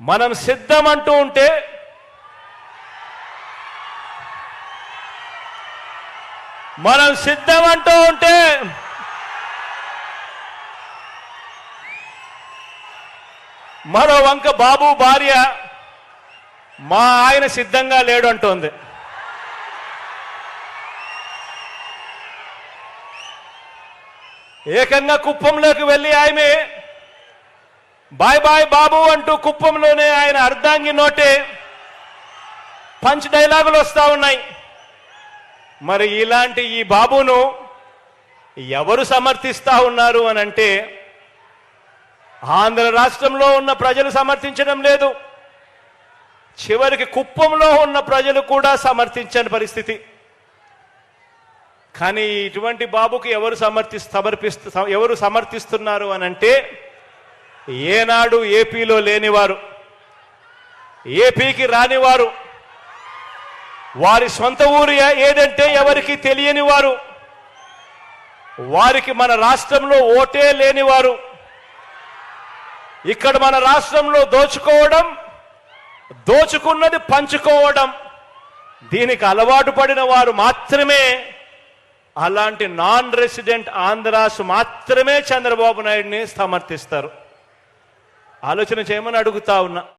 మనం సిద్ధం అంటూ ఉంటే మనం సిద్ధం అంటూ ఉంటే మరో వంక బాబు భార్య మా ఆయన సిద్ధంగా లేడు అంటోంది. ఏకంగా కుప్పంలోకి వెళ్ళి ఆమె బాయ్ బాయ్ బాబు అంటూ కుప్పంలోనే ఆయన అర్ధాంగి నోటే పంచ్ డైలాగులు వస్తూ ఉన్నాయి. మరి ఇలాంటి ఈ బాబును ఎవరు సమర్థిస్తా ఉన్నారు అని అంటే ఆంధ్ర రాష్ట్రంలో ఉన్న ప్రజలు సమర్థించడం లేదు. చివరికి కుప్పంలో ఉన్న ప్రజలు కూడా సమర్థించని పరిస్థితి. కానీ ఇటువంటి బాబుకు ఎవరు సమర్థి సమర్పిస్తు ఎవరు సమర్థిస్తున్నారు అని అంటే ఏనాడు ఏపీలో లేనివారు ఏపీకి రానివారు వారి సొంత ఊరు ఏదంటే ఎవరికి తెలియని వారు వారికి మన రాష్ట్రంలో ఓటే లేనివారు. ఇక్కడ మన రాష్ట్రంలో దోచుకోవడం దోచుకున్నది పంచుకోవడం దీనికి అలవాటు పడిన వారు మాత్రమే అలాంటి నాన్ రెసిడెంట్ ఆంధ్రాస్ మాత్రమే చంద్రబాబు నాయుడిని సమర్థిస్తారు. ఆలోచన చేయమని అడుగుతా ఉన్నా.